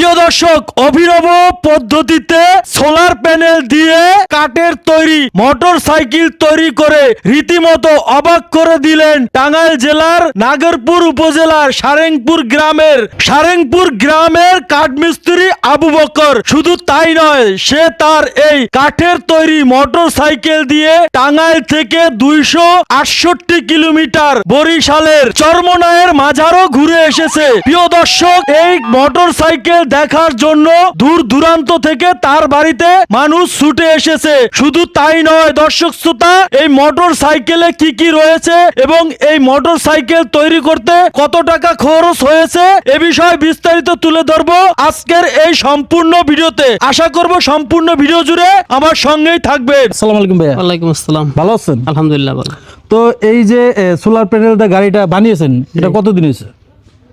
প্রিয় দর্শক, অভিনব পদ্ধতিতে সোলার প্যানেল দিয়ে কাঠের তৈরি মোটর সাইকেল তৈরি করে রীতিমতো অবাক করে দিলেন টাঙ্গাইল জেলার নাগরপুর উপজেলার সারেংপুর গ্রামের সারেংপুর গ্রামের কাঠমিস্ত্রি আবু বকর। শুধু তাই নয়, সে তার এই কাঠের তৈরি মোটর সাইকেল দিয়ে টাঙ্গাইল থেকে দুইশো আটষট্টি কিলোমিটার বরিশালের চর্মনায়ের মাঝারও ঘুরে এসেছে। প্রিয় দর্শক, এই মোটর সাইকেল দেখার জন্য দূর দূরান্ত থেকে তার বাড়িতে মানুষ ছুটে এসেছে। শুধু তাই নয় দর্শক শ্রোতা এই মোটর সাইকেলে কি কি রয়েছে এবং এই মোটর সাইকেল তৈরি করতে কত টাকা খরচ হয়েছে এ বিষয়ে বিস্তারিত তুলে ধরবো আজকের এই সম্পূর্ণ ভিডিওতে। আশা করব সম্পূর্ণ ভিডিও জুড়ে আমার সঙ্গেই থাকবেন। আসসালামু আলাইকুম ভাইয়া। ওয়ালাইকুম আসসালাম। ভালো আছেন? আলহামদুলিল্লাহ ভালো। তো এই যে সোলার প্যানেলটা গাড়িটা বানিয়েছেন এটা কতদিন হয়েছে?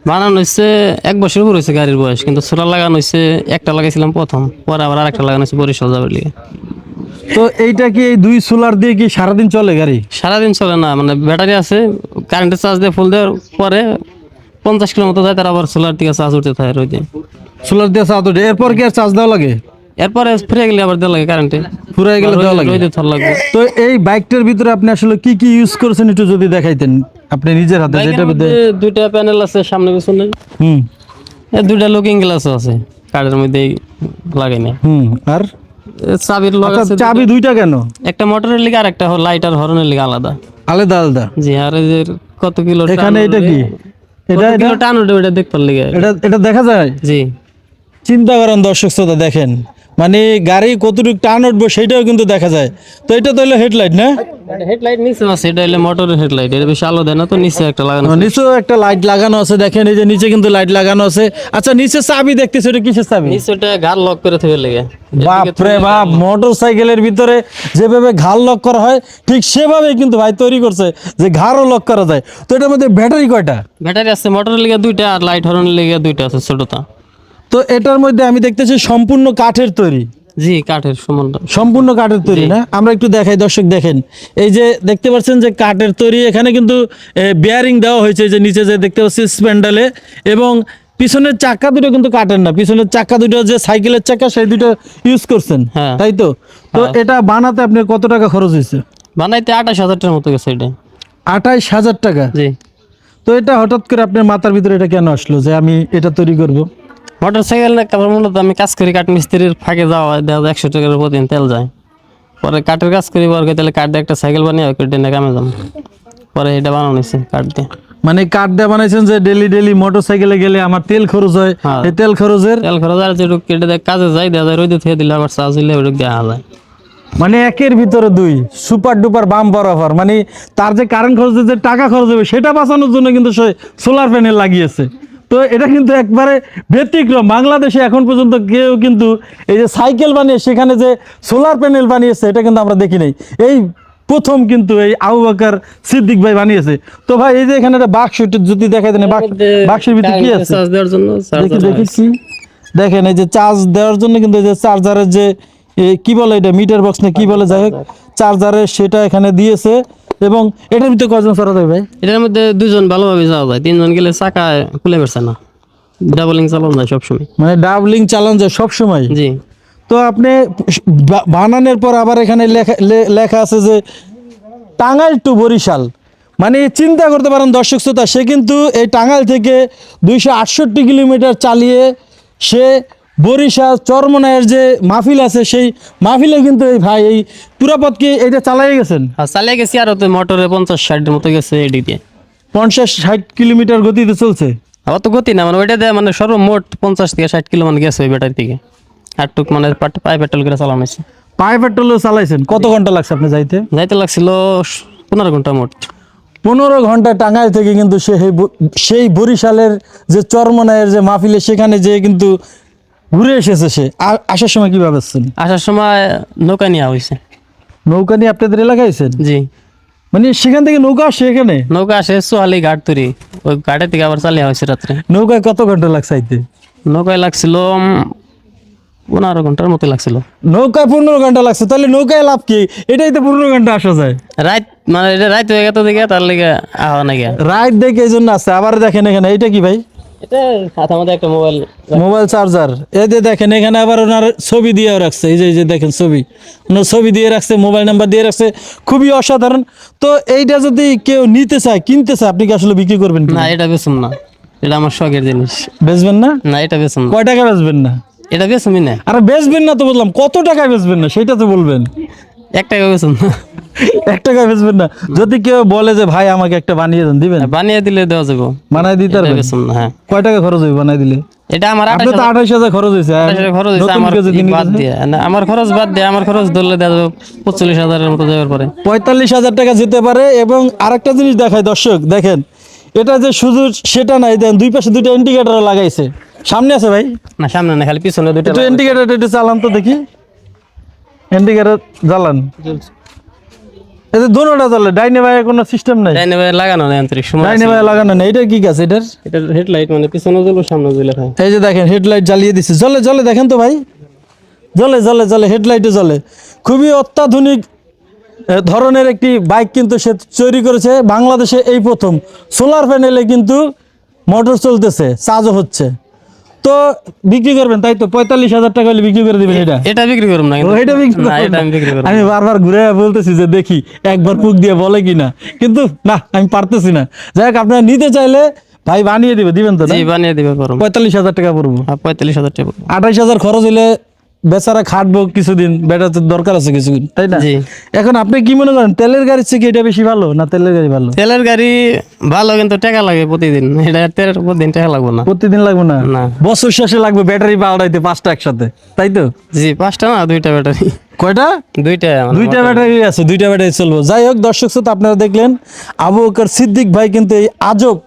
বানানো হয়েছে এক বছর উপর হয়েছে গাড়ির বয়স কিন্তু সোলার লাগানো হয়েছে একটা লাগাইছিলাম প্রথম পরে আবার আরেকটা লাগানো হয়েছে বরিশাল যাবার লিগে। তো এইটা কি এই দুই সোলার দিয়ে কি সারাদিন চলে গাড়ি? সারাদিন চলে না মানে ব্যাটারি আছে কারেন্টের চার্জ দিয়ে ফুল দেওয়ার পরে পঞ্চাশ কিলো মতো যায় তার আবার সোলার থেকে চার্জ উঠতে থাকে রোজ সোলার দিয়ে চার্জ উঠে এরপর কি আর চার্জ দেওয়া লাগে? এরপরে ফিরে গেলে আবার দেওয়া লাগে কারেন্টে ফুরাই গেলে দেওয়া লাগে। তো এই বাইকটার ভিতরে আপনি আসলে কি কি ইউজ করেছেন একটু যদি দেখাইতেন। আপনি নিজের হাতে যেটা দুইটা প্যানেল আছে সামনে পিছনে হুম। দুইটা লুকিং গ্লাসও আছে কার্ডের মধ্যে লাগাই না। হুম আর? চাবির লগ আচ্ছা, আছে চাবি দুইটা। কেন? একটা মোটরের লিগে আর একটা লাইট আর হরনের লিগে আলাদা। আলাদা আলাদা? জি আর এই যে কত কিলো এখানে এটা কি? এটা কিলো টান এটা দেখতে লিগে? এটা এটা দেখা যায়? জি। চিন্তা করেন দর্শক শ্রোতা দেখেন। মানে গাড়ি কতটুকু টান উঠবে সেটাও কিন্তু দেখা যায়। তো এটা তো হলো হেডলাইট না? হেডলাইট নিচে আছে এটা হলো মোটরের হেডলাইট এটা বেশি আলো দেয় না তো নিচে একটা লাগানো আছে। নিচেও একটা লাইট লাগানো আছে দেখেন এই যে নিচে কিন্তু লাইট লাগানো আছে। আচ্ছা নিচে চাবি দেখতেছে এটা কিসের চাবি? নিচে ওটা ঘাড় লক করে থেকে লেগে। বাপ রে বাপ মোটর সাইকেলের ভিতরে যেভাবে ঘাড় লক করা হয় ঠিক সেভাবে কিন্তু ভাই তৈরি করছে যে ঘাড়ও লক করা যায়। তো এটার মধ্যে ব্যাটারি কয়টা? ব্যাটারি আছে মোটরের লিগে দুইটা আর লাইট হরনের লিগে দুইটা আছে ছোটটা। তো এটার মধ্যে আমি দেখতেছি সম্পূর্ণ কাঠের তৈরি। জি কাঠের সম্পূর্ণ কাঠের তৈরি না? আমরা একটু দেখাই দর্শক দেখেন। এই যে দেখতে পাচ্ছেন যে কাঠের তৈরি এখানে কিন্তু বিয়ারিং দেওয়া হয়েছে যে নিচে যে দেখতে পাচ্ছি স্প্যান্ডালে এবং পিছনের চাকা দুটো কিন্তু কাঠের না পিছনের চাকা দুটো যে সাইকেলের চাকা সেই দুটো ইউজ করছেন হ্যাঁ। তাই তো? তো এটা বানাতে আপনার কত টাকা খরচ হয়েছে? বানাইতে আঠাশ হাজার টাকার মতো গেছে এটা। আঠাইশ হাজার টাকা? জি। তো এটা হঠাৎ করে আপনার মাথার ভিতরে এটা কেন আসলো যে আমি এটা তৈরি করব? মোটর সাইকেল মূলত আমি কাজ করি কাঠ মিস্ত্রির ফাঁকে যাওয়া দেখা যায় একশো টাকার প্রতিদিন তেল যায়। পরে কাঠের কাজ করি পরে তাহলে কাঠ দিয়ে একটা সাইকেল বানিয়ে ওই ট্রেনে কামে যাম পরে এটা বানানো হয়েছে কাঠ দিয়ে। মানে কাঠ দিয়ে বানাইছেন যে ডেলি ডেলি মোটর সাইকেলে গেলে আমার তেল খরচ হয় হ্যাঁ। এই তেল খরচের? তেল খরচ আর যেটুকু কেটে দেয় কাজে যাই দেখা যায় রোদে থেকে দিলে আবার চার্জ দিলে ওইটুকু দেওয়া যায়। মানে একের ভিতরে দুই সুপার ডুপার বাম বরাবর মানে তার যে কারেন্ট খরচ যে টাকা খরচ হবে সেটা বাঁচানোর জন্য কিন্তু সে সোলার প্যানেল লাগিয়েছে। তো এটা কিন্তু একবারে ব্যতিক্রম। বাংলাদেশে এখন পর্যন্ত কেউ কিন্তু এই যে সাইকেল বানিয়ে সেখানে যে সোলার প্যানেল বানিয়েছে এটা কিন্তু আমরা দেখি নাই। এই প্রথম কিন্তু এই আবু বাকার সিদ্দিক ভাই বানিয়েছে। তো ভাই এই যে এখানে একটা বাক্স যদি দেখাই দেন বাক্সের ভিতরে কি আছে? চার্জ দেওয়ার জন্য দেখেছি দেখেন এই যে চার্জ দেওয়ার জন্য কিন্তু এই যে চার্জারের যে কি বলে এটা মিটার বক্স না কি বলে যাই হোক চার্জারের সেটা এখানে দিয়েছে। এবং এটার ভিতরে কজন যায় ভাই? এটার মধ্যে দুজন ভালোভাবে যাওয়া যায় তিনজন গেলে চাকা খুলে পারছে না। ডাবলিং চালানো যায় সবসময়। মানে ডাবলিং চালান যায় সবসময়? জি। তো আপনি বানানোর পর আবার এখানে লেখা লেখা আছে যে টাঙ্গাইল টু বরিশাল। মানে চিন্তা করতে পারেন দর্শক শ্রোতা সে কিন্তু এই টাঙ্গাইল থেকে দুইশো আটষট্টি কিলোমিটার চালিয়ে সে বরিশাল চরমনায়ের যে মাহফিল আছে সেই মাহফিলে কিন্তু এই ভাই এই পুরা পথকে এটা চালাই গেছেন? আর চালিয়ে গেছি আর তো মোটরে পঞ্চাশ ষাটের মতো গেছে এদিক দিয়ে। পঞ্চাশ ষাট কিলোমিটার গতিতে চলছে? আবার তো গতি না মানে ওইটা দিয়ে মানে সর্বমোট পঞ্চাশ থেকে ষাট কিলো মানে গেছে ওই ব্যাটারি থেকে। আটটুক মানে পাট- পায়ে পেট্রোল করে চালানো হয়েছে। পায়ে পেট্রোলও চালাইছেন? কত ঘণ্টা লাগছে আপনি যাইতে? যাইতে লাগছিল পনেরো ঘণ্টা মোট। পনেরো ঘণ্টা টাঙ্গাইল থেকে কিন্তু সেই বরিশালের যে চরমনায়ের যে মাহফিলে সেখানে যে কিন্তু ঘুরে এসেছে সে। আসার সময় কীভাবে আসছেন? আসার সময় নৌকা নেওয়া হয়েছে। নৌকা নিয়ে আপনাদের এলাকায় আছেন জি। মানে সেখান থেকে নৌকা আসে এখানে? নৌকা আসে সোহালি ঘাট তৈরি। ওই ঘাটের থেকে আবার চালিয়ে হয়েছে রাত্রে। নৌকায় কত ঘণ্টা লাগছে আইতে? নৌকায় লাগছিল পনেরো ঘণ্টার মতো লাগছিল। নৌকায় পনেরো ঘণ্টা লাগছে তাহলে নৌকায় লাভ কি? এটাই তো পনেরো ঘণ্টা আসা যায়। রাত মানে এটা রাত হয়ে গেত দিকে তার লেগে আহা না গিয়া রাইট দেখে এই জন্য আছে আবার দেখেন এখানে এটা কি ভাই? এটা হাতে আমাদের একটা মোবাইল মোবাইল চার্জার এই যে দেখেন এখানে আবার ওনার ছবি দিয়ে রাখছে। এই যে এই যে দেখেন ছবি। ওনার ছবি দিয়ে রাখছে মোবাইল নাম্বার দিয়ে রাখছে। খুবই অসাধারণ। তো এইটা যদি কেউ নিতে চায় কিনতে চায় আপনি কি আসলে বিক্রি করবেন না এটা বেচুম না। এটা আমার শখের জিনিস। বেচবেন না? না এটা বেচুম না। কয় টাকা বেচবেন না? এটা বেচুমই না। আরে বেচবেন না তো বললাম কত টাকা বেচবেন না? সেটা তো বলবেন। এক টাকা বেচুম না। এক টাকা বেচবেন না। যদি কেউ বলে যে ভাই আমাকে একটা বানিয়ে দেন দিবেন? বানিয়ে দিলে দেওয়া যাব। বানাই দিতে পারবেন? হ্যাঁ। কয় টাকা খরচ হবে বানাই দিলে? এটা আমার আপনি তো আঠাইশ হাজার খরচ হয়েছে আর খরচ হয়েছে আমার বাদ দিয়ে। আমার খরচ বাদ দিয়ে আমার খরচ ধরলে দেওয়া যাবে পঁচল্লিশ হাজারের মতো যাওয়ার পরে। পঁয়তাল্লিশ হাজার টাকা যেতে পারে এবং আরেকটা জিনিস দেখায় দর্শক দেখেন। এটা যে শুধু সেটা নাই দেন দুই পাশে দুইটা ইন্ডিকেটর লাগাইছে। সামনে আছে ভাই? না সামনে না খালি পিছনে একটু ইন্ডিকেটর একটু চালান তো দেখি। ইন্ডিকেটর জ্বালান। দোনোটা ডাইনে ভাই কোনো সিস্টেম নাই? ডাইনে ভাই লাগানো নেই আন্তরিক সময় ডাইনে ভাই লাগানো নেই এটা কি এটার? এটা হেডলাইট মানে পিছনে জ্বলবো সামনে জ্বলে খায় এই যে দেখেন হেডলাইট জ্বালিয়ে দিছে। জ্বলে জ্বলে দেখেন তো ভাই। জ্বলে জ্বলে জ্বলে হেডলাইটে জ্বলে। খুবই অত্যাধুনিক ধরনের একটি বাইক কিন্তু সে তৈরি করেছে বাংলাদেশে এই প্রথম। সোলার প্যানেলে কিন্তু মোটর চলতেছে চার্জও হচ্ছে। তো বিক্রি করবেন তাই তো? পঁয়তাল্লিশ হাজার টাকা হলে বিক্রি করে দিবেন এটা? এটা বিক্রি করুম না এটা বিক্রি করবেন আমি বারবার ঘুরে বলতেছি যে দেখি একবার পুক দিয়ে বলে কিনা। কিন্তু না আমি পারতেছি না। যাই হোক আপনারা নিতে চাইলে ভাই বানিয়ে দিবে দিবেন তো বানিয়ে দিবে পঁয়তাল্লিশ হাজার টাকা পড়ব। হ্যাঁ পঁয়তাল্লিশ হাজার টাকা আঠাইশ হাজার খরচ হইলে বেচারা খাটবো কিছুদিন বেটা তো দরকার আছে কিছুদিন তাই না? এখন আপনি কি মনে করেন তেলের গাড়ির থেকে এটা বেশি ভালো না তেলের গাড়ি ভালো? তেলের গাড়ি ভালো কিন্তু টাকা লাগে প্রতিদিন এটা তেলের প্রতিদিন টাকা লাগবে না। প্রতিদিন লাগবে না? না। বছর শেষে লাগবে ব্যাটারি পাল্টাইতে পাঁচটা একসাথে তাই তো? জি পাঁচটা না দুইটা ব্যাটারি। কয়টা? দুইটা দুইটা ব্যাটারি আছে দুইটা ব্যাটারি চলবো। যাই হোক দর্শক শ্রোতা আপনারা দেখলেন আবু বকর সিদ্দিক ভাই কিন্তু এই আজব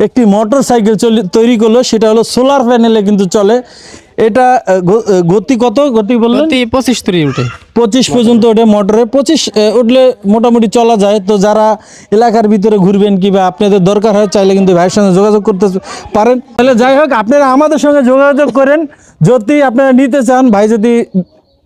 একটি মোটর সাইকেল তৈরি করল সেটা হলো সোলার প্যানেলে কিন্তু চলে। এটা গতি কত? গতি বললেন? পঁচিশ তুরি উঠে। পঁচিশ পর্যন্ত ওঠে মোটরে। পঁচিশ উঠলে মোটামুটি চলা যায়। তো যারা এলাকার ভিতরে ঘুরবেন কিংবা আপনাদের দরকার হয় চাইলে কিন্তু ভাইয়ের সঙ্গে যোগাযোগ করতে পারেন। তাহলে যাই হোক আপনারা আমাদের সঙ্গে যোগাযোগ করেন। যদি আপনারা নিতে চান ভাই যদি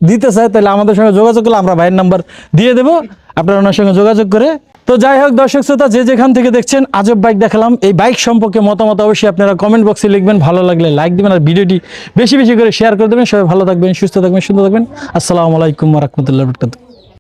দিতে চায় তাহলে আমাদের সঙ্গে যোগাযোগ করলে আমরা ভাইয়ের নাম্বার দিয়ে দেবো। আপনারা ওনার সঙ্গে যোগাযোগ করে তো যাই হোক, দর্শক শ্রোতা, যে যেখান থেকে দেখছেন, আজব বাইক দেখালাম। এই বাইক সম্পর্কে মতামত অবশ্যই আপনারা কমেন্ট বক্সে লিখবেন। ভালো লাগলে লাইক দেবেন আর ভিডিওটি বেশি বেশি করে শেয়ার করে দেবেন। সবাই ভালো থাকবেন, সুস্থ থাকবেন, সুন্দর থাকবেন। আসসালামু আলাইকুম রহমতুল্লাহ বরকাতুহ।